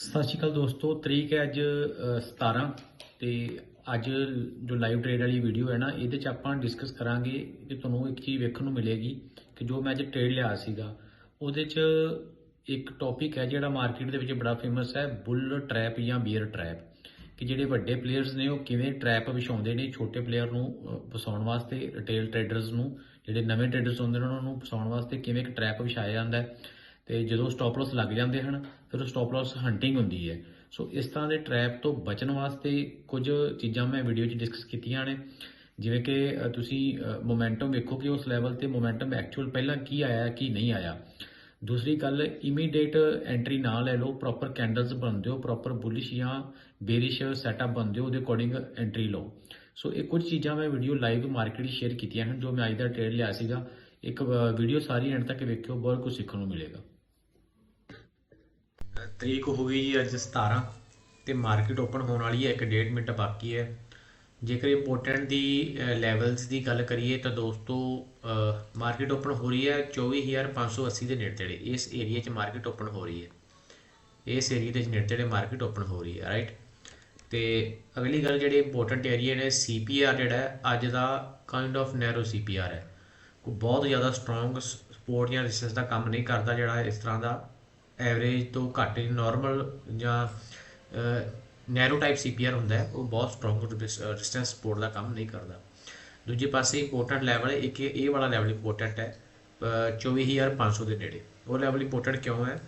ਸਤਿ ਸ਼੍ਰੀ ਅਕਾਲ ਦੋਸਤੋ ਤਰੀਕ ਹੈ ਅੱਜ ਅ, 17 ਤੇ ਅੱਜ ਜੋ ਲਾਈਵ ਟ੍ਰੇਡ ਵਾਲੀ ਵੀਡੀਓ ਹੈ ਨਾ ਇਹਦੇ ਚ ਆਪਾਂ ਡਿਸਕਸ ਕਰਾਂਗੇ ਕਿ ਤੁਹਾਨੂੰ ਇੱਕ ਚੀਜ਼ ਵੇਖਣ ਨੂੰ ਮਿਲੇਗੀ ਕਿ ਜੋ ਮੈਂ ਅੱਜ ਟ੍ਰੇਡ ਲਿਆ ਸੀਗਾ ਉਹਦੇ ਚ ਇੱਕ ਟੌਪਿਕ ਹੈ ਜਿਹੜਾ ਮਾਰਕੀਟ ਦੇ ਵਿੱਚ ਬੜਾ ਫੇਮਸ ਹੈ ਬੁੱਲ ਟ੍ਰੈਪ ਜਾਂ ਬੀਅਰ ਟ੍ਰੈਪ ਕਿ ਜਿਹੜੇ ਵੱਡੇ ਪਲੇਅਰਸ ਨੇ ਉਹ ਕਿਵੇਂ ਟ੍ਰੈਪ ਵਿਛਾਉਂਦੇ ਨੇ ਛੋਟੇ ਪਲੇਅਰ ਨੂੰ ਅ, ਫਸਾਉਣ ਵਾਸਤੇ ਰਿਟੇਲ ਟ੍ਰੇਡਰਸ ਨੂੰ ਜਿਹੜੇ ਨਵੇਂ ਟ੍ਰੇਡਰਸ ਹੁੰਦੇ ਨੇ ਉਹਨਾਂ ਨੂੰ ਫਸਾਉਣ ਵਾਸਤੇ ਕਿਵੇਂ ਇੱਕ ਟ੍ਰੈਪ ਵਿਛਾਇਆ ਜਾਂਦਾ ਹੈ। ਤੇ ਜਦੋਂ ਸਟਾਪ ਲਾਸ ਲੱਗ ਜਾਂਦੇ ਹਨ, ਫਿਰ ਉਹ ਸਟਾਪ ਲਾਸ ਹੰਟਿੰਗ ਹੁੰਦੀ ਹੈ। ਸੋ ਇਸ ਤਰ੍ਹਾਂ ਦੇ ਟ੍ਰੈਪ ਤੋਂ ਬਚਣ ਵਾਸਤੇ ਕੁਝ ਚੀਜ਼ਾਂ ਮੈਂ ਵੀਡੀਓ 'ਚ ਡਿਸਕਸ ਕੀਤੀਆਂ ਨੇ। ਜਿਵੇਂ ਕਿ ਤੁਸੀਂ ਮੋਮੈਂਟਮ ਵੇਖੋ ਕਿ ਉਸ ਲੈਵਲ ਤੇ ਮੋਮੈਂਟਮ ਐਕਚੁਅਲ ਪਹਿਲਾਂ ਕੀ ਆਇਆ, ਕੀ ਨਹੀਂ ਆਇਆ। ਦੂਸਰੀ ਗੱਲ ਇਮੀਡੀਏਟ ਐਂਟਰੀ ਨਾ ਲੈ ਲਓ ਪ੍ਰੋਪਰ ਕੈਂਡਲਸ ਬਣ ਦਿਓ ਪ੍ਰੋਪਰ ਬੁਲਿਸ਼ ਜਾਂ ਬੇਰਿਸ਼ ਸੈਟਅਪ ਬਣ ਦਿਓ, ਉਹਦੇ ਅਕੋਰਡਿੰਗ ਐਂਟਰੀ ਲਓ। ਸੋ ਇਹ ਕੁਝ ਚੀਜ਼ਾਂ ਮੈਂ ਵੀਡੀਓ ਲਾਈਵ ਮਾਰਕੀਟ 'ਚ ਸ਼ੇਅਰ ਕੀਤੀਆਂ ਹਨ, ਜੋ ਮੈਂ ਅੱਜ ਦਾ ਟ੍ਰੇਡ ਲਿਆ ਸੀਗਾ। ਇੱਕ ਵੀਡੀਓ ਸਾਰੀ ਐਂਡ ਤੱਕ ਵੇਖਿਓ, ਬਹੁਤ ਕੁਝ ਸਿੱਖਣ ਨੂੰ ਮਿਲੇਗਾ। ਤਰੀਕ ਹੋ ਗਈ ਜੀ ਅੱਜ 17 ਤੇ ਮਾਰਕੀਟ ਓਪਨ ਹੋਣ ਵਾਲੀ ਹੈ 1.5 ਮਿੰਟ ਬਾਕੀ ਹੈ। ਜੇਕਰ ਇੰਪੋਰਟੈਂਟ ਦੀ ਲੈਵਲਸ ਦੀ ਗੱਲ ਕਰੀਏ ਤਾਂ ਦੋਸਤੋ ਮਾਰਕੀਟ ਓਪਨ ਹੋ ਰਹੀ ਹੈ 24580 ਦੇ ਨੇੜੇ ਤੇੜੇ। ਇਸ ਏਰੀਆ 'ਚ ਮਾਰਕੀਟ ਓਪਨ ਹੋ ਰਹੀ ਹੈ। ਇਸ ਏਰੀਆ ਦੇ ਨੇੜੇ ਤੇੜੇ ਮਾਰਕੀਟ ਓਪਨ ਹੋ ਰਹੀ ਹੈ ਰਾਈਟ ਤੇ ਅਗਲੀ ਗੱਲ ਜਿਹੜੀ ਇੰਪੋਰਟੈਂਟ ਏਰੀਆ ਨੇ ਸੀਪੀਆਰ ਜਿਹੜਾ ਅੱਜ ਦਾ ਕਾਈਂਡ ਆਫ ਨੈਰੋ ਸੀਪੀਆਰ ਹੈ। ਉਹ ਬਹੁਤ ਜ਼ਿਆਦਾ ਸਟਰੋਂਗ ਸਪੋਰਟ ਜਾਂ ਰੈਸਿਸਟੈਂਸ ਦਾ ਕੰਮ ਨਹੀਂ ਕਰਦਾ ਜਿਹੜਾ ਇਸ ਤਰ੍ਹਾਂ ਦਾ ਐਵਰੇਜ ਤੋਂ ਘੱਟ ਨਾਰਮਲ ਜਾਂ ਨੈਰੋ ਟਾਈਪ ਸੀਪੀਆਰ ਹੁੰਦਾ ਹੈ, ਉਹ ਬਹੁਤ ਸਟਰੋਂਗ ਰੈਸਿਸਟੈਂਸ ਸਪੋਰਟ ਦਾ ਕੰਮ ਨਹੀਂ ਕਰਦਾ। ਦੂਜੇ ਪਾਸੇ ਇੰਪੋਰਟੈਂਟ ਲੈਵਲ ਇੱਕ ਇਹ ਵਾਲਾ ਲੈਵਲ ਇੰਪੋਰਟੈਂਟ ਹੈ, ਅਹ 24500 ਦੇ ਨੇੜੇ। ਉਹ ਲੈਵਲ ਇੰਪੋਰਟੈਂਟ ਕਿਉਂ ਹੈ?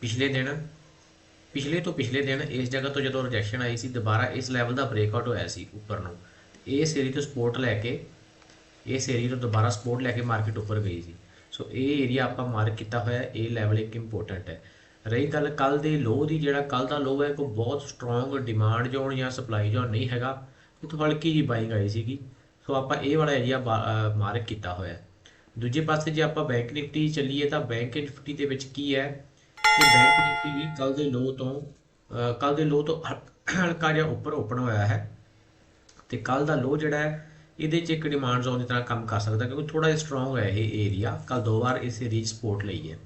ਪਿਛਲੇ ਦਿਨ, ਪਿਛਲੇ ਤੋਂ ਪਿਛਲੇ ਦਿਨ ਇਸ ਜਗ੍ਹਾ ਤੋਂ ਜਦੋਂ ਰਿਜੈਕਸ਼ਨ ਆਈ ਸੀ, ਦੁਬਾਰਾ ਇਸ ਲੈਵਲ ਦਾ ਬ੍ਰੇਕਆਊਟ ਹੋਇਆ ਸੀ ਉੱਪਰ ਨੂੰ। ਇਸ ਏਰੀਆ ਤੋਂ ਸਪੋਰਟ ਲੈ ਕੇ ਇਸ ਏਰੀਆ ਤੋਂ ਦੁਬਾਰਾ ਸਪੋਰਟ ਲੈ ਕੇ ਮਾਰਕੀਟ ਉੱਪਰ ਗਈ ਸੀ। ਸੋ ਇਹ ਏਰੀਆ ਆਪਾਂ ਮਾਰਕ ਕੀਤਾ ਹੋਇਆ ਹੈ, ਇਹ ਲੈਵਲ ਇੱਕ ਇੰਪੋਰਟੈਂਟ ਹੈ। ਰਹੀ ਗੱਲ ਕੱਲ ਦੇ ਲੋ ਦੀ ਜਿਹੜਾ ਕੱਲ ਦਾ ਲੋ ਹੈ ਕੋਈ ਬਹੁਤ ਸਟਰੋਂਗ ਡਿਮਾਂਡ ਜ਼ੋਨ ਜਾਂ ਸਪਲਾਈ ਜ਼ੋਨ ਨਹੀਂ ਹੈਗਾ ਇਥੋਂ ਹਲਕੀ ਜਿਹੀ ਬਾਇੰਗ ਆਈ ਸੀਗੀ। ਸੋ ਆਪਾਂ ਇਹ ਵਾਲਾ ਏਰੀਆ ਮਾਰਕ ਕੀਤਾ ਹੋਇਆ। ਹੈ ਦੂਜੇ ਪਾਸੇ ਜੇ ਆਪਾਂ ਬੈਂਕ ਨਿਫਟੀ ਚੱਲੀਏ ਤਾਂ ਬੈਂਕ ਨਿਫਟੀ ਦੇ ਵਿੱਚ ਕੀ ਹੈ? ਕਿ ਬੈਂਕ ਨਿਫਟੀ ਵੀ ਕੱਲ ਦੇ ਲੋ ਤੋਂ ਕੱਲ ਦੇ ਲੋ ਤੋਂ ਹਲ- ਹਲਕਾ ਜਿਹਾ ਉੱਪਰ ਓਪਨ ਹੋਇਆ ਹੈ। ਤੇ ਕੱਲ ਦਾ ਲੋ ਜਿਹੜਾ ਹੈ ਇਹਦੇ 'ਚ ਇੱਕ ਡਿਮਾਂਡ ਜ਼ੋਨ ਦੀ ਤਰ੍ਹਾਂ ਕੰਮ ਕਰ ਸਕਦਾ, ਕਿਉਂਕਿ ਥੋੜਾ ਜਿਹਾ ਸਟਰੋਂਗ ਹੈ ਇਹ ਏਰੀਆ ਕੱਲ ਦੋ ਵਾਰ ਇਸ ਏਰੀਆ ਸਪੋਰਟ ਲਈ ਹੈ।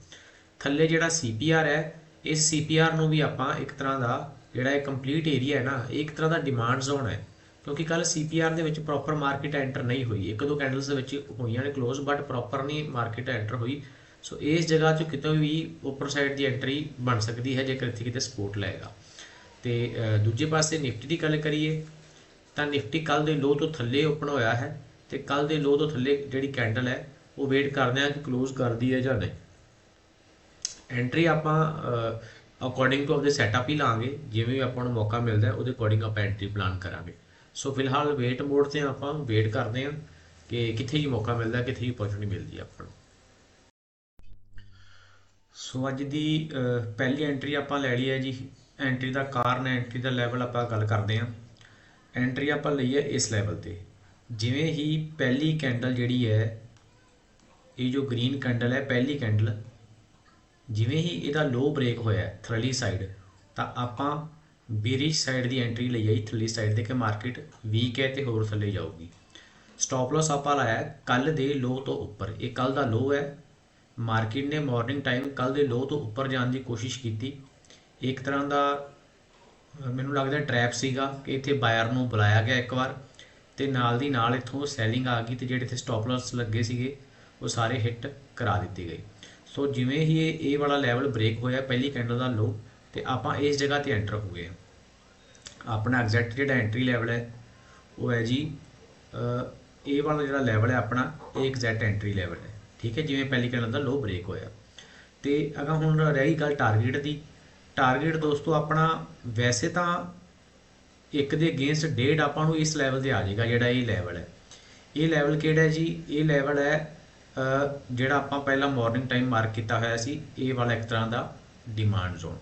ਥੱਲੇ ਜਿਹੜਾ ਸੀਪੀਆਰ ਹੈ, ਇਸ ਸੀਪੀਆਰ ਨੂੰ ਵੀ ਆਪਾਂ ਇੱਕ ਤਰ੍ਹਾਂ ਦਾ ਜਿਹੜਾ ਇਹ ਕੰਪਲੀਟ ਏਰੀਆ ਹੈ ਨਾ, ਇਹ ਇੱਕ ਤਰ੍ਹਾਂ ਦਾ ਡਿਮਾਂਡ ਜ਼ੋਨ ਹੈ। ਕਿਉਂਕਿ ਕੱਲ ਸੀਪੀਆਰ ਦੇ ਵਿੱਚ ਪ੍ਰੋਪਰ ਮਾਰਕੀਟ ਐਂਟਰ ਨਹੀਂ ਹੋਈ। ਇੱਕ ਦੋ ਕੈਂਡਲਸ ਦੇ ਵਿੱਚ ਹੋਈਆਂ ਨੇ ਕਲੋਜ਼ ਬਟ ਪ੍ਰੋਪਰ ਨਹੀਂ ਮਾਰਕੀਟ ਐਂਟਰ ਹੋਈ। ਸੋ ਇਸ ਜਗ੍ਹਾ 'ਚ ਕਿਤੇ ਵੀ ਉੱਪਰ ਸਾਈਡ ਦੀ ਐਂਟਰੀ ਬਣ ਸਕਦੀ ਹੈ, ਜੇਕਰ ਇੱਥੇ ਕਿਤੇ ਸਪੋਰਟ ਲਏਗਾ। ਤੇ ਦੂਜੇ ਪਾਸੇ ਨਿਫਟੀ ਦੀ ਗੱਲ ਕਰੀਏ ਤਾਂ ਨਿਫਟੀ ਕੱਲ ਦੇ ਲੋ ਤੋਂ ਥੱਲੇ ਓਪਨ ਹੋਇਆ ਹੈ ਤੇ ਕੱਲ ਦੇ ਲੋ ਤੋਂ ਥੱਲੇ ਜਿਹੜੀ ਕੈਂਡਲ ਹੈ, ਉਹ ਵੇਟ ਕਰਦੇ ਆ ਕਿ ਕਲੋਜ਼ ਕਰਦੀ ਹੈ ਜਾਂ ਨਹੀਂ। ਐਂਟਰੀ ਆਪਾਂ ਅਕੋਰਡਿੰਗ ਟੂ ਆਪਦੇ ਸੈਟਅਪ ਹੀ ਲਾਂਗੇ, ਜਿਵੇਂ ਵੀ ਆਪਾਂ ਨੂੰ ਮੌਕਾ ਮਿਲਦਾ, ਉਹਦੇ ਅਕੋਰਡਿੰਗ ਆਪਾਂ ਐਂਟਰੀ ਪਲਾਨ ਕਰਾਂਗੇ। ਸੋ ਫਿਲਹਾਲ ਵੇਟ ਮੋਡ ਤੇ ਆਪਾਂ ਵੇਟ ਕਰਦੇ ਹਾਂ ਕਿ ਕਿੱਥੇ ਜੀ ਮੌਕਾ ਮਿਲਦਾ, ਕਿੱਥੇ ਜੀ opportunity ਮਿਲਦੀ ਆਪਾਂ ਨੂੰ। ਸੋ ਅੱਜ ਦੀ ਪਹਿਲੀ ਐਂਟਰੀ ਆਪਾਂ ਲੈ ਲਈ ਹੈ ਜੀ। ਐਂਟਰੀ ਦਾ ਕਾਰਨ ਐਂਟਰੀ ਦਾ ਲੈਵਲ ਆਪਾਂ ਗੱਲ ਕਰਦੇ ਹਾਂ। ਐਂਟਰੀ ਆਪਾਂ ਲਈ ਹੈ ਇਸ ਲੈਵਲ ਤੇ। ਜਿਵੇਂ ਹੀ ਪਹਿਲੀ ਕੈਂਡਲ ਜਿਹੜੀ ਹੈ, ਇਹ ਜੋ ਗ੍ਰੀਨ ਕੈਂਡਲ ਹੈ, ਪਹਿਲੀ ਕੈਂਡਲ ਜਿਵੇਂ ਹੀ ਇਹਦਾ ਲੋ ਬ੍ਰੇਕ ਹੋਇਆ ਥਰਲੀ ਸਾਈਡ ਤਾਂ ਆਪਾਂ ਬੇਰਿਸ਼ ਸਾਈਡ ਦੀ ਐਂਟਰੀ ਲਈ ਆਈ ਥਰਲੀ ਸਾਈਡ ਤੇ ਕਿ ਮਾਰਕੀਟ ਵੀਕ ਹੈ ਤੇ ਹੋਰ ਥੱਲੇ ਜਾਊਗੀ। ਸਟਾਪ ਲਾਸ ਆਪਾਂ ਲਾਇਆ ਕੱਲ ਦੇ ਲੋ ਤੋਂ ਉੱਪਰ। ਇਹ ਕੱਲ ਦਾ ਲੋ ਹੈ। ਮਾਰਕੀਟ ਨੇ ਮਾਰਨਿੰਗ ਟਾਈਮ ਕੱਲ ਦੇ ਲੋ ਤੋਂ ਉੱਪਰ ਜਾਣ ਦੀ ਕੋਸ਼ਿਸ਼ ਕੀਤੀ। ਇੱਕ ਤਰ੍ਹਾਂ ਦਾ ਮੈਨੂੰ ਲੱਗਦਾ ਟ੍ਰੈਪ ਸੀਗਾ ਕਿ ਇੱਥੇ ਬਾਇਰ ਨੂੰ ਬੁਲਾਇਆ ਗਿਆ ਇੱਕ ਵਾਰ ਤੇ ਨਾਲ ਦੀ ਨਾਲ ਇੱਥੋਂ ਸੈਲਿੰਗ ਆ ਗਈ ਤੇ ਜਿਹੜੇ ਇੱਥੇ ਸਟਾਪ ਲਾਸ ਲੱਗੇ ਸੀਗੇ ਉਹ ਸਾਰੇ ਹਿੱਟ ਕਰਾ ਦਿੱਤੇ ਗਏ। ਸੋ ਜਿਵੇਂ ਹੀ ਇਹ ਇਹ ਵਾਲਾ ਲੈਵਲ ਬ੍ਰੇਕ ਹੋਇਆ ਪਹਿਲੀ ਕੈਂਡਲ ਦਾ ਲੋ ਤੇ ਆਪਾਂ ਇਸ ਜਗ੍ਹਾ ਤੇ ਐਂਟਰ ਹੋ ਗਏ ਹਾਂ। ਆਪਣਾ ਐਗਜ਼ੈਕਟ ਜਿਹੜਾ ਐਂਟਰੀ ਲੈਵਲ ਹੈ ਉਹ ਹੈ ਜੀ ਅਹ, ਇਹ ਵਾਲਾ ਜਿਹੜਾ ਲੈਵਲ ਹੈ ਆਪਣਾ ਇਹ ਐਗਜ਼ੈਕਟ ਐਂਟਰੀ ਲੈਵਲ ਹੈ। ਠੀਕ ਹੈ ਜਿਵੇਂ ਪਹਿਲੀ ਕੈਂਡਲ ਦਾ ਲੋ ਬ੍ਰੇਕ ਹੋਇਆ। ਤੇ ਅਗਾ ਹੁਣ ਰਹੀ ਗੱਲ ਟਾਰਗੇਟ ਦੀ ਟਾਰਗੇਟ ਦੋਸਤੋ ਆਪਣਾ, ਵੈਸੇ ਤਾਂ ਇੱਕ ਦੇ ਅਗੇਂਸਟ ਡੇਢ ਆਪਾਂ ਨੂੰ ਇਸ ਲੈਵਲ ਤੇ ਆ ਜਾਏਗਾ ਜਿਹੜਾ ਇਹ ਲੈਵਲ ਹੈ। ਇਹ ਲੈਵਲ ਕਿਹੜਾ ਹੈ ਜੀ? ਇਹ ਲੈਵਲ ਹੈ ਜਿਹੜਾ ਆਪਾਂ ਪਹਿਲਾਂ ਮਾਰਨਿੰਗ ਟਾਈਮ ਮਾਰਕ ਕੀਤਾ ਹੋਇਆ ਸੀ, ਇਹ ਵਾਲਾ ਇੱਕ ਤਰ੍ਹਾਂ ਦਾ ਡਿਮਾਂਡ ਜ਼ੋਨ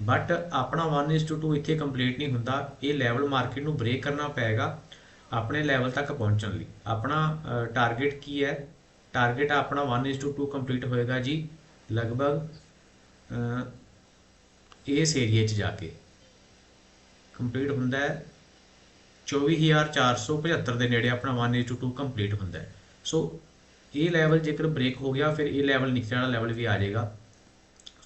ਬਟ ਆਪਣਾ 1:2 ਇੱਥੇ ਕੰਪਲੀਟ ਨਹੀਂ ਹੁੰਦਾ। ਇਹ ਲੈਵਲ ਮਾਰਕੀਟ ਨੂੰ ਬ੍ਰੇਕ ਕਰਨਾ ਪਏਗਾ ਆਪਣੇ ਲੈਵਲ ਤੱਕ ਪਹੁੰਚਣ ਲਈ। ਆਪਣਾ ਟਾਰਗੇਟ ਕੀ ਹੈ? ਟਾਰਗੇਟ ਆਪਣਾ 1:2 ਕੰਪਲੀਟ ਹੋਏਗਾ ਜੀ। ਲਗਭਗ ਇਸ ਏਰੀਆ 'ਚ ਜਾ ਕੇ। ਕੰਪਲੀਟ ਹੁੰਦਾ ਹੈ। 24475 ਦੇ ਨੇੜੇ ਆਪਣਾ 1:2 ਕੰਪਲੀਟ ਹੁੰਦਾ ਹੈ। ਸੋ ਇਹ ਲੈਵਲ ਜੇਕਰ ਬ੍ਰੇਕ ਹੋ ਗਿਆ, ਫਿਰ ਇਹ ਲੈਵਲ ਨੀਚੇ ਵਾਲਾ ਲੈਵਲ ਵੀ ਆ ਜਾਏਗਾ।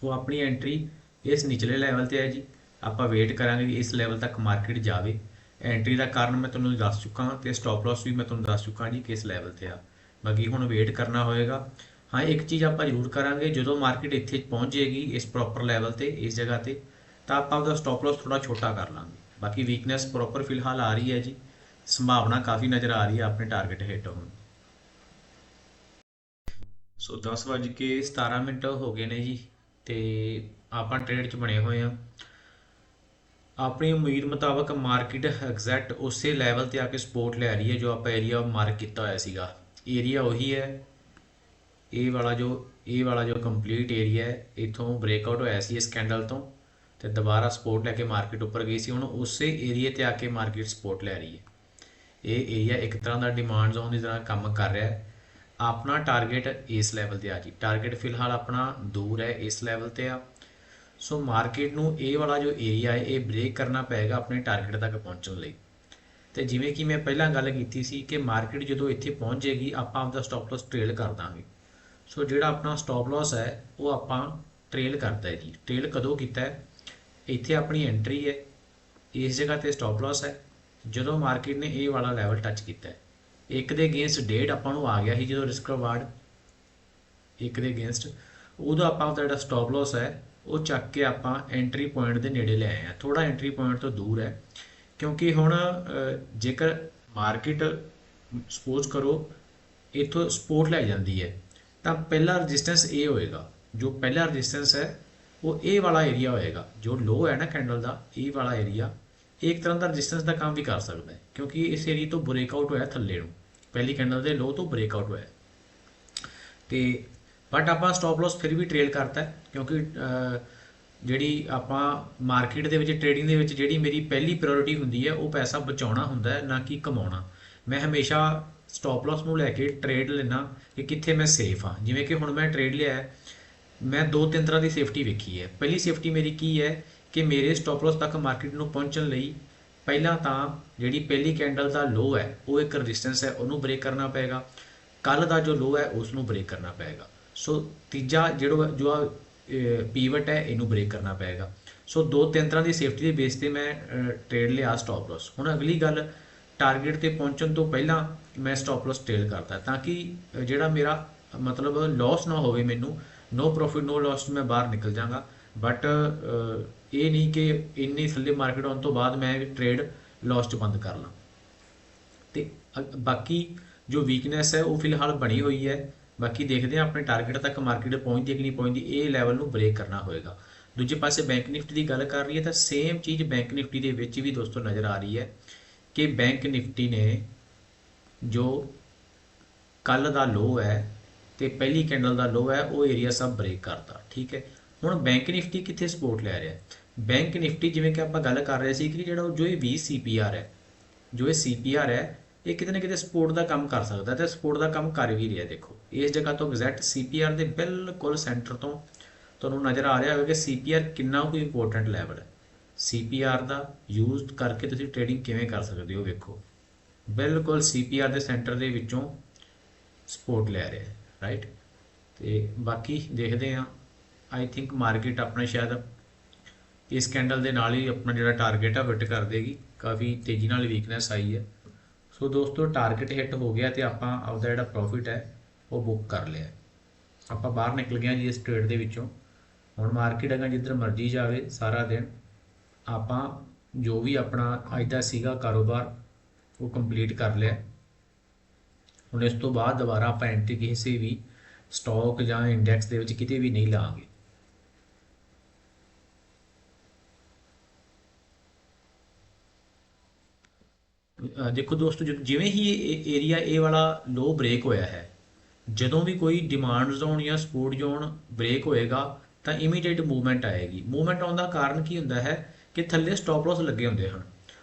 ਸੋ ਆਪਣੀ ਐਂਟਰੀ ਇਸ ਨਿਚਲੇ ਲੈਵਲ ਤੇ ਹੈ ਜੀ। ਆਪਾਂ ਵੇਟ ਕਰਾਂਗੇ ਕਿ ਇਸ ਲੈਵਲ ਤੱਕ ਮਾਰਕੀਟ ਜਾਵੇ। ਐਂਟਰੀ ਦਾ ਕਾਰਨ ਮੈਂ ਤੁਹਾਨੂੰ ਦੱਸ ਚੁੱਕਾ ਹਾਂ ਤੇ ਸਟਾਪ ਲਾਸ ਵੀ ਮੈਂ ਤੁਹਾਨੂੰ ਦੱਸ ਚੁੱਕਾ ਜੀ ਕਿਸ ਲੈਵਲ ਤੇ ਆ। ਬਾਕੀ ਹੁਣ ਵੇਟ ਕਰਨਾ ਹੋਏਗਾ। ਹਾਂ, ਇੱਕ ਚੀਜ਼ ਆਪਾਂ ਜ਼ਰੂਰ ਕਰਾਂਗੇ, ਜਦੋਂ ਮਾਰਕੀਟ ਇੱਥੇ ਪਹੁੰਚ ਜਾਏਗੀ, ਇਸ ਪ੍ਰੋਪਰ ਲੈਵਲ ਤੇ, ਇਸ ਜਗ੍ਹਾ ਤੇ, ਤਾਂ ਆਪਾਂ ਉਹਦਾ ਸਟਾਪ ਲਾਸ ਥੋੜਾ ਛੋਟਾ ਕਰ ਲਾਂਗੇ। ਬਾਕੀ ਵੀਕਨੈਸ ਪ੍ਰੋਪਰ ਫਿਲਹਾਲ ਆ ਰਹੀ ਹੈ ਜੀ। ਸੰਭਾਵਨਾ ਕਾਫੀ ਨਜ਼ਰ ਆ ਰਹੀ ਹੈ ਆਪਣੇ ਟਾਰਗੇਟ ਹਿੱਟ ਹੋਣ ਸੋ 10 ਵੱਜ ਕੇ 17 ਮਿੰਟ ਹੋ ਗਏ ਨੇ ਜੀ, ਤੇ ਆਪਾਂ ਟ੍ਰੇਡ 'ਚ ਬਣੇ ਹੋਏ ਆ ਆਪਣੀ ਉਮੀਦ ਮੁਤਾਬਕ ਮਾਰਕੀਟ ਐਗਜ਼ੈਕਟ ਉਸੇ ਲੈਵਲ ਤੇ ਆ ਕੇ ਸਪੋਰਟ ਲੈ ਰਹੀ ਹੈ, ਜੋ ਆਪਾਂ ਏਰੀਆ ਮਾਰਕ ਕੀਤਾ ਹੋਇਆ ਸੀਗਾ। ਏਰੀਆ ਉਹੀ ਹੈ ਇਹ ਵਾਲਾ ਜੋ, ਇਹ ਵਾਲਾ ਜੋ ਕੰਪਲੀਟ ਏਰੀਆ ਹੈ, ਇਥੋਂ ਬ੍ਰੇਕਆਊਟ ਹੋਇਆ ਸੀ ਇਸ ਕੈਂਡਲ ਤੋਂ ਤੇ ਦੁਬਾਰਾ ਸਪੋਰਟ ਲੈ ਕੇ ਮਾਰਕੀਟ ਉੱਪਰ ਗਈ ਸੀ, ਹੁਣ ਉਸੇ ਏਰੀਆ ਤੇ ਆ ਕੇ ਮਾਰਕੀਟ ਸਪੋਰਟ ਲੈ ਰਹੀ ਹੈ। ਇਹ ਏਰੀਆ ਇੱਕ ਤਰ੍ਹਾਂ ਦਾ ਡਿਮਾਂਡ ਜ਼ੋਨ ਦੀ ਤਰ੍ਹਾਂ ਕੰਮ ਕਰ ਰਿਹਾ ਹੈ। ਆਪਣਾ ਟਾਰਗੇਟ ਇਸ ਲੈਵਲ ਤੇ ਆ ਜੀ। ਟਾਰਗੇਟ ਫਿਲਹਾਲ ਆਪਣਾ ਦੂਰ ਹੈ, ਇਸ ਲੈਵਲ ਤੇ ਆ। ਸੋ ਮਾਰਕੀਟ ਨੂੰ ਇਹ ਵਾਲਾ ਜੋ ਏਰੀਆ ਹੈ, ਇਹ ਬ੍ਰੇਕ ਕਰਨਾ ਪਏਗਾ ਆਪਣੇ ਟਾਰਗੇਟ ਤੱਕ ਪਹੁੰਚਣ ਲਈ। ਤੇ ਜਿਵੇਂ ਕਿ ਮੈਂ ਪਹਿਲਾਂ ਗੱਲ ਕੀਤੀ ਸੀ ਕਿ ਮਾਰਕੀਟ ਜਦੋਂ ਇੱਥੇ ਪਹੁੰਚ ਜਾਏਗੀ ਆਪਾਂ ਆਪਦਾ ਸਟਾਪ ਲਾਸ ਟ੍ਰੇਲ ਕਰ ਦਾਂਗੇ। ਸੋ ਜਿਹੜਾ ਆਪਣਾ ਸਟਾਪ ਲਾਸ ਹੈ, ਉਹ ਆਪਾਂ ਟ੍ਰੇਲ ਕਰਦਾ ਹੈ ਜੀ। ਟ੍ਰੇਲ ਕਦੋਂ ਕੀਤਾ ਹੈ? ਇੱਥੇ ਆਪਣੀ ਐਂਟਰੀ ਹੈ। ਇਸ ਜਗ੍ਹਾ ਤੇ ਸਟਾਪ ਲਾਸ ਹੈ। ਜਦੋਂ ਮਾਰਕੀਟ ਨੇ ਇਹ ਵਾਲਾ ਲੈਵਲ ਟੱਚ ਕੀਤਾ ਹੈ। ਇੱਕ ਦੇ ਅਗੇਂਸਟ ਡੇਟ ਆਪਾਂ ਨੂੰ ਆ ਗਿਆ ਸੀ ਜਦੋਂ ਰਿਸਕ ਰਿਵਾਰਡ ਇੱਕ ਦੇ ਅਗੇਂਸਟ ਉਦੋਂ ਆਪਾਂ ਉਹਦਾ ਜਿਹੜਾ ਸਟਾਪ ਲਾਸ ਹੈ, ਉਹ ਚੱਕ ਕੇ ਆਪਾਂ ਐਂਟਰੀ ਪੁਆਇੰਟ ਦੇ ਨੇੜੇ ਲੈ ਆਏ ਆ ਥੋੜਾ ਐਂਟਰੀ ਪੁਆਇੰਟ ਤੋਂ ਦੂਰ ਹੈ। ਕਿਉਂਕਿ ਹੁਣ ਜੇਕਰ ਮਾਰਕੀਟ ਸਪੋਜ਼ ਕਰੋ, ਇਥੋਂ ਸਪੋਰਟ ਲੈ ਜਾਂਦੀ ਹੈ। ਤਾਂ ਪਹਿਲਾ ਰੈਜ਼ਿਸਟੈਂਸ ਇਹ ਹੋਏਗਾ। ਜੋ ਪਹਿਲਾ ਰੈਜ਼ਿਸਟੈਂਸ ਹੈ, ਉਹ ਇਹ ਵਾਲਾ ਏਰੀਆ ਹੋਏਗਾ। ਜੋ ਲੋ ਹੈ ਨਾ ਕੈਂਡਲ ਦਾ ਇਹ ਵਾਲਾ ਏਰੀਆ ਇੱਕ ਤਰ੍ਹਾਂ ਦਾ ਰੈਜ਼ਿਸਟੈਂਸ ਦਾ ਕੰਮ ਵੀ ਕਰ ਸਕਦਾ ਹੈ, ਕਿਉਂਕਿ ਇਸ ਏਰੀਆ ਤੋਂ ਬ੍ਰੇਕਆਊਟ ਹੋਇਆ ਥੱਲੇ ਨੂੰ। ਪਹਿਲੀ ਕੈਂਡਲ ਦੇ ਲੋ ਤੋਂ ਬ੍ਰੇਕਆਊਟ ਹੋਇਆ। ਤੇ ਬਟ ਆਪਾਂ ਸਟਾਪ ਲਾਸ ਫਿਰ ਵੀ ਟ੍ਰੇਲ ਕਰਤਾ ਕਿਉਂਕਿ ਜਿਹੜੀ ਆਪਾਂ ਮਾਰਕੀਟ ਦੇ ਵਿੱਚ ਟ੍ਰੇਡਿੰਗ ਦੇ ਵਿੱਚ ਜਿਹੜੀ ਮੇਰੀ ਪਹਿਲੀ ਪ੍ਰਾਇੋਰਟੀ ਹੁੰਦੀ ਹੈ, ਉਹ ਪੈਸਾ ਬਚਾਉਣਾ ਹੁੰਦਾ ਹੈ, ਨਾ ਕਿ ਕਮਾਉਣਾ। ਮੈਂ ਹਮੇਸ਼ਾ ਸਟਾਪ ਲਾਸ ਨੂੰ ਲੈ ਕੇ ਟ੍ਰੇਡ ਲੈਣਾ ਕਿ ਕਿੱਥੇ ਮੈਂ ਸੇਫ ਹਾਂ। ਜਿਵੇਂ ਕਿ ਹੁਣ ਮੈਂ ਟ੍ਰੇਡ ਲਿਆ ਹੈ, ਮੈਂ ਦੋ ਤਿੰਨ ਤਰ੍ਹਾਂ ਦੀ ਸੇਫਟੀ ਵੇਖੀ ਹੈ। ਪਹਿਲੀ ਸੇਫਟੀ ਮੇਰੀ ਕੀ ਹੈ ਕਿ ਮੇਰੇ ਸਟਾਪ ਲਾਸ ਤੱਕ ਮਾਰਕੀਟ ਨੂੰ ਪਹੁੰਚਣ ਲਈ ਪਹਿਲਾਂ ਤਾਂ ਜਿਹੜੀ ਪਹਿਲੀ ਕੈਂਡਲ ਦਾ ਲੋ ਹੈ, ਉਹ ਇੱਕ ਰੈਜ਼ਿਸਟੈਂਸ ਹੈ, ਉਹਨੂੰ ਬ੍ਰੇਕ ਕਰਨਾ ਪਏਗਾ। ਕੱਲ ਦਾ ਜੋ ਲੋ ਹੈ ਉਸ ਨੂੰ ਬ੍ਰੇਕ ਕਰਨਾ ਪਏਗਾ। ਸੋ ਤੀਜਾ ਜਿਹੜਾ ਜੋ ਪੀਵਟ ਹੈ, ਇਹਨੂੰ ਬ੍ਰੇਕ ਕਰਨਾ ਪਏਗਾ। ਸੋ ਦੋ ਤਿੰਨ ਤਰ੍ਹਾਂ ਦੀ ਸੇਫਟੀ ਦੇ ਬੇਸ ਤੇ ਮੈਂ ਟ੍ਰੇਡ ਲਿਆ ਸਟਾਪ ਲਾਸ ਹੁਣ ਅਗਲੀ ਗੱਲ ਟਾਰਗੇਟ ਤੇ ਪਹੁੰਚਣ ਤੋਂ ਪਹਿਲਾਂ ਮੈਂ ਸਟਾਪ ਲਾਸ ਟ੍ਰੇਲ ਕਰਤਾ ਤਾਂ ਕਿ ਜਿਹੜਾ ਮੇਰਾ, ਮਤਲਬ ਲਾਸ ਨਾ ਹੋਵੇ ਮੈਨੂੰ ਨੋ ਪ੍ਰੋਫਿਟ ਨੋ ਲਾਸ ਮੈਂ ਬਾਹਰ ਨਿਕਲ ਜਾਗਾ ਬਟ ਇਹ ਨਹੀਂ ਕਿ ਇੰਨੀ ਥੱਲੇ ਮਾਰਕੀਟ ਆਉਣ ਤੋਂ ਬਾਅਦ ਮੈਂ ਟ੍ਰੇਡ ਲਾਸ ਚ ਬੰਦ ਕਰ ਲਾਂ। ਤੇ ਬਾਕੀ ਜੋ ਵੀਕਨੈਸ ਹੈ, ਉਹ ਫਿਲਹਾਲ ਬਣੀ ਹੋਈ ਹੈ। ਬਾਕੀ ਦੇਖਦੇ ਹਾਂ, ਆਪਣੇ ਟਾਰਗੇਟ ਤੱਕ ਮਾਰਕੀਟ ਪਹੁੰਚਦੀ ਹੈ ਕਿ ਨਹੀਂ ਪਹੁੰਚਦੀ, ਇਹ ਲੈਵਲ ਨੂੰ ਬ੍ਰੇਕ ਕਰਨਾ ਹੋਏਗਾ। ਦੂਜੇ ਪਾਸੇ ਬੈਂਕ ਨਿਫਟੀ ਦੀ ਗੱਲ ਕਰ ਰਹੀ ਹੈ ਤਾਂ ਸੇਮ ਚੀਜ਼ ਬੈਂਕ ਨਿਫਟੀ ਦੇ ਵਿੱਚ ਵੀ ਦੋਸਤੋ ਨਜ਼ਰ ਆ ਰਹੀ ਹੈ ਕਿ ਬੈਂਕ ਨਿਫਟੀ ਨੇ ਜੋ ਕੱਲ ਦਾ ਲੋ ਹੈ ਤੇ ਪਹਿਲੀ ਕੈਂਡਲ ਦਾ ਲੋ ਹੈ, ਉਹ ਏਰੀਆ ਸਭ ਬ੍ਰੇਕ ਕਰਦਾ ਠੀਕ ਹੈ? ਹੁਣ ਬੈਂਕ ਨਿਫਟੀ ਕਿੱਥੇ ਸਪੋਰਟ ਲੈ ਰਿਹਾ? ਬੈਂਕ ਨਿਫਟੀ ਜਿਵੇਂ ਕਿ ਆਪਾਂ ਗੱਲ ਕਰ ਰਹੇ ਸੀ ਕਿ ਜਿਹੜਾ ਜੋ ਇਹ 20 ਸੀਪੀਆਰ ਹੈ, ਜੋ ਇਹ ਸੀਪੀਆਰ ਹੈ, ਇਹ ਕਿਤੇ ਨਾ ਕਿਤੇ ਸਪੋਰਟ ਦਾ ਕੰਮ ਕਰ ਸਕਦਾ ਤੇ ਸਪੋਰਟ ਦਾ ਕੰਮ ਕਰ ਵੀ ਰਿਹਾ, ਦੇਖੋ। ਇਸ ਜਗ੍ਹਾ ਤੋਂ ਐਗਜ਼ੈਕਟ ਸੀਪੀਆਰ ਦੇ ਬਿਲਕੁਲ ਸੈਂਟਰ ਤੋਂ ਤੁਹਾਨੂੰ ਨਜ਼ਰ ਆ ਰਿਹਾ ਹੋਵੇਗਾ ਕਿ ਸੀਪੀਆਰ ਕਿੰਨਾ ਕੁ ਇੰਪੋਰਟੈਂਟ ਲੈਵਲ ਹੈ। ਸੀਪੀਆਰ ਦਾ ਯੂਜ਼ ਕਰਕੇ ਤੁਸੀਂ ਟ੍ਰੇਡਿੰਗ ਕਿਵੇਂ ਕਰ ਸਕਦੇ ਹੋ, ਵੇਖੋ। ਬਿਲਕੁਲ ਸੀਪੀਆਰ ਦੇ ਸੈਂਟਰ ਦੇ ਵਿੱਚੋਂ ਸਪੋਰਟ ਲੈ ਰਿਹਾ ਹੈ ਰਾਈਟ ਤੇ ਬਾਕੀ ਦੇਖਦੇ ਹਾਂ ਆਈ ਥਿੰਕ ਮਾਰਕੀਟ ਆਪਣਾ ਸ਼ਾਇਦ ਇਸ ਕੈਂਡਲ ਦੇ ਨਾਲ ਹੀ ਆਪਣਾ ਜਿਹੜਾ ਟਾਰਗੇਟ ਆ ਹਿੱਟ ਕਰ ਦੇਗੀ। ਕਾਫੀ ਤੇਜ਼ੀ ਨਾਲ ਵੀਕਨੈਸ ਆਈ ਹੈ। ਸੋ ਦੋਸਤੋ ਟਾਰਗੇਟ ਹਿੱਟ ਹੋ ਗਿਆ ਤੇ ਆਪਾਂ ਆਪਦਾ ਜਿਹੜਾ ਪ੍ਰੋਫਿਟ ਹੈ, ਉਹ ਬੁੱਕ ਕਰ ਲਿਆ ਆਪਾਂ ਬਾਹਰ ਨਿਕਲ ਗਏ ਹਾਂ ਜੀ ਇਸ ਟ੍ਰੇਡ ਦੇ ਵਿੱਚੋਂ। ਹੁਣ ਮਾਰਕੀਟ ਅਗਰ ਜਿੱਧਰ ਮਰਜ਼ੀ ਜਾਵੇ, ਸਾਰਾ ਦਿਨ ਆਪਾਂ ਜੋ ਵੀ ਆਪਣਾ ਅੱਜ ਦਾ ਸੀਗਾ ਕਾਰੋਬਾਰ ਉਹ ਕੰਪਲੀਟ ਕਰ ਲਿਆ। ਹੁਣ ਇਸ ਤੋਂ ਬਾਅਦ ਦੁਬਾਰਾ ਆਪਾਂ ਐਂਟਰੀ ਕਿਸੇ ਵੀ ਸਟਾਕ ਜਾਂ ਇੰਡੈਕਸ ਦੇ ਵਿੱਚ ਕਿਤੇ ਵੀ ਨਹੀਂ ਲਾਵਾਂਗੇ ਦੇਖੋ ਦੋਸਤੋ ਜਦ- ਜਿਵੇਂ ਹੀ ਇਹ ਏਰੀਆ ਇਹ ਵਾਲਾ ਲੋ ਬ੍ਰੇਕ ਹੋਇਆ ਹੈ, ਜਦੋਂ ਵੀ ਕੋਈ ਡਿਮਾਂਡ ਜ਼ੋਨ ਜਾਂ ਸਪੋਰਟ ਜ਼ੋਨ ਬ੍ਰੇਕ ਹੋਏਗਾ, ਤਾਂ ਇਮੀਡੀਏਟ ਮੂਵਮੈਂਟ ਆਏਗੀ। ਮੂਵਮੈਂਟ ਆਉਣ ਦਾ ਕਾਰਨ ਕੀ ਹੁੰਦਾ ਹੈ ਕਿ ਥੱਲੇ ਸਟਾਪ ਲਾਸ ਲੱਗੇ ਹੁੰਦੇ ਹਨ।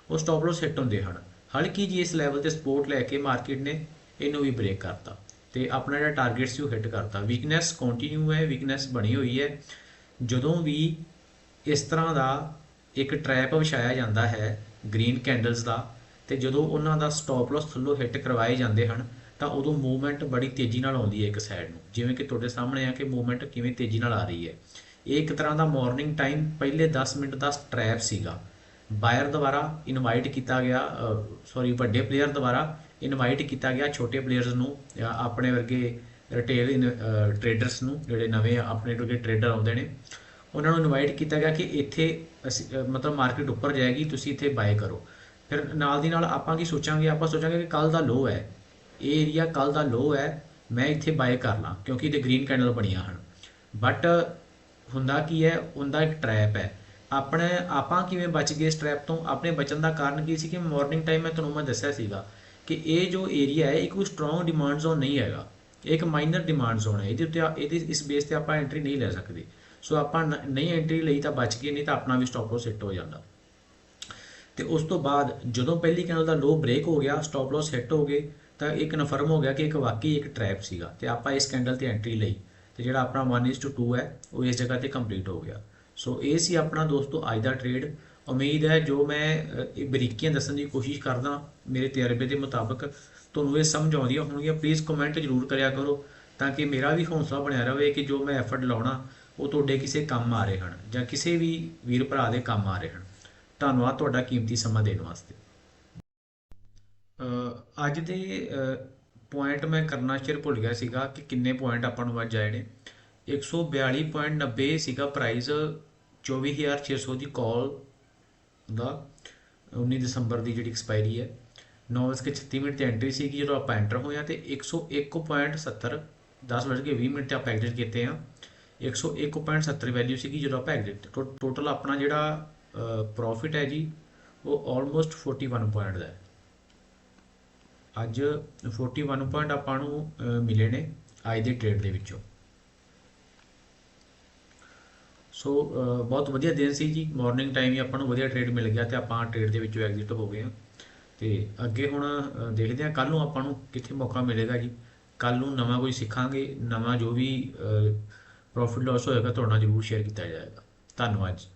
ਉਹ ਸਟਾਪ ਲਾਸ ਹਿੱਟ ਹੁੰਦੇ ਹਨ। ਹਲਕੀ ਜੀ ਇਸ ਲੈਵਲ ਤੇ ਸਪੋਰਟ ਲੈ ਕੇ ਮਾਰਕੀਟ ਨੇ ਇਹਨੂੰ ਵੀ ਬ੍ਰੇਕ ਕਰਤਾ ਤੇ ਆਪਣਾ ਜਿਹੜਾ ਟਾਰਗੇਟ ਸੀ ਉਹ ਹਿੱਟ ਕਰਤਾ। ਵੀਕਨੈਸ ਕੰਟੀਨਿਊ ਹੈ ਵੀਕਨੈਸ ਬਣੀ ਹੋਈ ਹੈ। ਜਦੋਂ ਵੀ ਇਸ ਤਰ੍ਹਾਂ ਦਾ ਇੱਕ ਟ੍ਰੈਪ ਵਿਛਾਇਆ ਜਾਂਦਾ ਹੈ ਗ੍ਰੀਨ ਕੈਂਡਲਸ ਦਾ ਤੇ ਜਦੋਂ ਉਹਨਾਂ ਦਾ ਸਟਾਪ ਲਾਸ ਥੱਲੋਂ ਹਿੱਟ ਕਰਵਾਏ ਜਾਂਦੇ ਹਨ, ਤਾਂ ਉਦੋਂ ਮੂਵਮੈਂਟ ਬੜੀ ਤੇਜ਼ੀ ਨਾਲ ਆਉਂਦੀ ਹੈ ਇੱਕ ਸਾਈਡ ਨੂੰ। ਜਿਵੇਂ ਕਿ ਤੁਹਾਡੇ ਸਾਹਮਣੇ ਆ ਕਿ ਮੂਵਮੈਂਟ ਕਿਵੇਂ ਤੇਜ਼ੀ ਨਾਲ ਆ ਰਹੀ ਹੈ। ਇਹ ਇੱਕ ਤਰ੍ਹਾਂ ਦਾ ਮਾਰਨਿੰਗ ਟਾਈਮ ਪਹਿਲੇ 10 ਮਿੰਟ ਦਾ ਟ੍ਰੈਪ ਸੀਗਾ। ਬਾਇਰ ਦੁਆਰਾ ਇਨਵਾਈਟ ਕੀਤਾ ਗਿਆ ਸੌਰੀ ਵੱਡੇ ਪਲੇਅਰ ਦੁਆਰਾ ਇਨਵਾਈਟ ਕੀਤਾ ਗਿਆ ਛੋਟੇ ਪਲੇਅਰਸ ਨੂੰ ਆਪਣੇ ਵਰਗੇ ਰਿਟੇਲ ਟ੍ਰੇਡਰਸ ਨੂੰ, ਜਿਹੜੇ ਨਵੇਂ ਆਪਣੇ ਵਰਗੇ ਟ੍ਰੇਡਰ ਆਉਂਦੇ ਨੇ, ਉਹਨਾਂ ਨੂੰ ਇਨਵਾਈਟ ਕੀਤਾ ਗਿਆ ਕਿ ਇੱਥੇ ਅਸੀਂ ਮਤਲਬ ਮਾਰਕੀਟ ਉੱਪਰ ਜਾਏਗੀ, ਤੁਸੀਂ ਇੱਥੇ ਬਾਏ ਕਰੋ। ਫਿਰ ਨਾਲ ਦੀ ਨਾਲ ਆਪਾਂ ਕੀ ਸੋਚਾਂਗੇ, ਆਪਾਂ ਸੋਚਾਂਗੇ ਕਿ ਕੱਲ ਦਾ ਲੋ ਹੈ। ਇਹ ਏਰੀਆ ਕੱਲ ਦਾ ਲੋ ਹੈ, ਮੈਂ ਇੱਥੇ ਬਾਏ ਕਰ ਲਾਂ, ਕਿਉਂਕਿ ਇਹਦੇ ਗ੍ਰੀਨ ਕੈਂਡਲ ਬਣੀਆਂ ਹਨ। ਬਟ ਹੁੰਦਾ ਕੀ ਹੈ, ਉਹਦਾ ਇੱਕ ਟ੍ਰੈਪ ਹੈ। ਆਪਣੇ ਆਪਾਂ ਕਿਵੇਂ ਬਚ ਗਏ ਇਸ ਟ੍ਰੈਪ ਤੋਂ? ਆਪਣੇ ਬਚਣ ਦਾ ਕਾਰਨ ਕੀ ਸੀ ਕਿ ਮਾਰਨਿੰਗ ਟਾਈਮ ਮੈਂ ਤੁਹਾਨੂੰ ਮੈਂ ਦੱਸਿਆ ਸੀਗਾ ਕਿ ਇਹ ਜੋ ਏਰੀਆ ਹੈ, ਇਹ ਕੋਈ ਸਟਰੋਂਗ ਡਿਮਾਂਡ ਜ਼ੋਨ ਨਹੀਂ ਹੈਗਾ। ਇੱਕ ਮਾਈਨਰ ਡਿਮਾਂਡ ਜ਼ੋਨ ਹੈ। ਇਹਦੇ ਉੱਤੇ ਇਹਦੇ ਇਸ ਬੇਸ ਤੇ ਆਪਾਂ ਐਂਟਰੀ ਨਹੀਂ ਲੈ ਸਕਦੇ। ਸੋ ਆਪਾਂ ਨ- ਨਹੀਂ ਐਂਟਰੀ ਲਈ ਤਾਂ ਬਚ ਗਏ, ਨਹੀਂ ਤਾਂ ਆਪਣਾ ਵੀ ਸਟਾਪ ਲਾਸ ਹਿੱਟ ਹੋ ਜਾਂਦਾ। ਤੇ ਉਸ ਤੋਂ ਬਾਅਦ ਜਦੋਂ ਪਹਿਲੀ ਕੈਂਡਲ ਦਾ ਲੋ ਬ੍ਰੇਕ ਹੋ ਗਿਆ ਸਟਾਪ ਲਾਸ ਹਿੱਟ ਹੋ ਗਏ, ਤਾਂ ਇਹ ਕਨਫਰਮ ਹੋ ਗਿਆ ਕਿ ਇੱਕ ਵਾਕਈ ਇੱਕ ਟ੍ਰੈਪ ਸੀਗਾ। ਤੇ ਆਪਾਂ ਇਸ ਕੈਂਡਲ ਤੇ ਐਂਟਰੀ ਲਈ। ਤੇ ਜਿਹੜਾ ਆਪਣਾ 1:2 ਹੈ, ਉਹ ਇਸ ਜਗ੍ਹਾ ਤੇ ਕੰਪਲੀਟ ਹੋ ਗਿਆ। ਸੋ ਇਹ ਸੀ ਆਪਣਾ ਦੋਸਤੋ ਅੱਜ ਦਾ ਟ੍ਰੇਡ ਉਮੀਦ ਹੈ ਜੋ ਮੈਂ ਬਰੀਕੀਆਂ ਦੱਸਣ ਦੀ ਕੋਸ਼ਿਸ਼ ਕਰਦਾ ਮੇਰੇ ਤਜਰਬੇ ਦੇ ਮੁਤਾਬਕ, ਤੁਹਾਨੂੰ ਇਹ ਸਮਝ ਆਉਂਦੀਆਂ ਹੋਣਗੀਆਂ। ਪਲੀਜ਼ ਕਮੈਂਟ ਜ਼ਰੂਰ ਕਰਿਆ ਕਰੋ ਤਾਂ ਕਿ ਮੇਰਾ ਵੀ ਹੌਸਲਾ ਬਣਿਆ ਰਹੇ ਕਿ ਜੋ ਮੈਂ ਐਫਰਟ ਲਾਉਣਾ, ਉਹ ਤੁਹਾਡੇ ਕਿਸੇ ਕੰਮ ਆ ਰਹੇ ਹਨ ਜਾਂ ਕਿਸੇ ਵੀ ਵੀਰ ਭਰਾ ਦੇ ਕੰਮ ਆ ਰਹੇ ਹਨ। ਧੰਨਵਾਦ ਤੁਹਾਡਾ ਕੀਮਤੀ ਸਮਾਂ ਦੇਣ ਵਾਸਤੇ। ਅੱਜ ਦੇ ਪੁਆਇੰਟ ਮੈਂ ਕਰਨਾ ਸ਼ੇਅਰ ਭੁੱਲ ਗਿਆ ਸੀਗਾ ਕਿ ਕਿੰਨੇ ਪੁਆਇੰਟ ਆਪਾਂ ਨੂੰ ਅੱਜ ਆਏ ਨੇ। 142.90 ਸੀਗਾ ਪ੍ਰਾਈਸ 24600 ਦੀ ਕਾਲ ਦਾ 19 ਦਸੰਬਰ ਦੀ ਜਿਹੜੀ ਐਕਸਪਾਇਰੀ ਹੈ 9:36 ਮਿੰਟ ਤੇ ਐਂਟਰੀ ਸੀਗੀ, ਜਦੋਂ ਆਪਾਂ ਐਂਟਰ ਹੋਇਆ ਤੇ 101.70 10 ਵਜੇ 20 ਮਿੰਟ ਤੇ ਆਪਾਂ ਐਗਜ਼ਿਟ ਕੀਤੇ ਆ 101.70 ਵੈਲਿਊ ਸੀਗੀ ਜਦੋਂ ਆਪਾਂ ਐਗਜ਼ਿਟ ਟੋਟਲ ਆਪਣਾ ਜਿਹੜਾ ਪ੍ਰੋਫਿਟ ਹੈ ਜੀ, ਉਹ ਆਲਮੋਸਟ 41 ਪੁਆਇੰਟ ਦਾ ਹੈ। ਅੱਜ 41 ਪੁਆਇੰਟ ਆਪਾਂ ਨੂੰ ਮਿਲੇ ਨੇ ਅੱਜ ਦੇ ਟ੍ਰੇਡ ਦੇ ਵਿੱਚੋਂ। ਸੋ ਬਹੁਤ ਵਧੀਆ ਦਿਨ ਸੀ ਜੀ। ਮਾਰਨਿੰਗ ਟਾਈਮ ਹੀ ਆਪਾਂ ਨੂੰ ਵਧੀਆ ਟ੍ਰੇਡ ਮਿਲ ਗਿਆ ਤੇ ਆਪਾਂ ਟ੍ਰੇਡ ਦੇ ਵਿੱਚੋਂ ਐਗਜ਼ਿਟ ਹੋ ਗਏ ਹਾਂ। ਤੇ ਅੱਗੇ ਹੁਣ ਦੇਖਦੇ ਹਾਂ ਕੱਲ ਨੂੰ ਆਪਾਂ ਨੂੰ ਕਿੱਥੇ ਮੌਕਾ ਮਿਲੇਗਾ ਜੀ। ਕੱਲ ਨੂੰ ਨਵਾਂ ਕੋਈ ਸਿੱਖਾਂਗੇ, ਨਵਾਂ ਜੋ ਵੀ ਪ੍ਰੋਫਿਟ ਲਾਸ ਹੋਏਗਾ, ਤੁਹਾਡੇ ਨਾਲ ਜ਼ਰੂਰ ਸ਼ੇਅਰ ਕੀਤਾ ਜਾਏਗਾ। ਧੰਨਵਾਦ ਜੀ।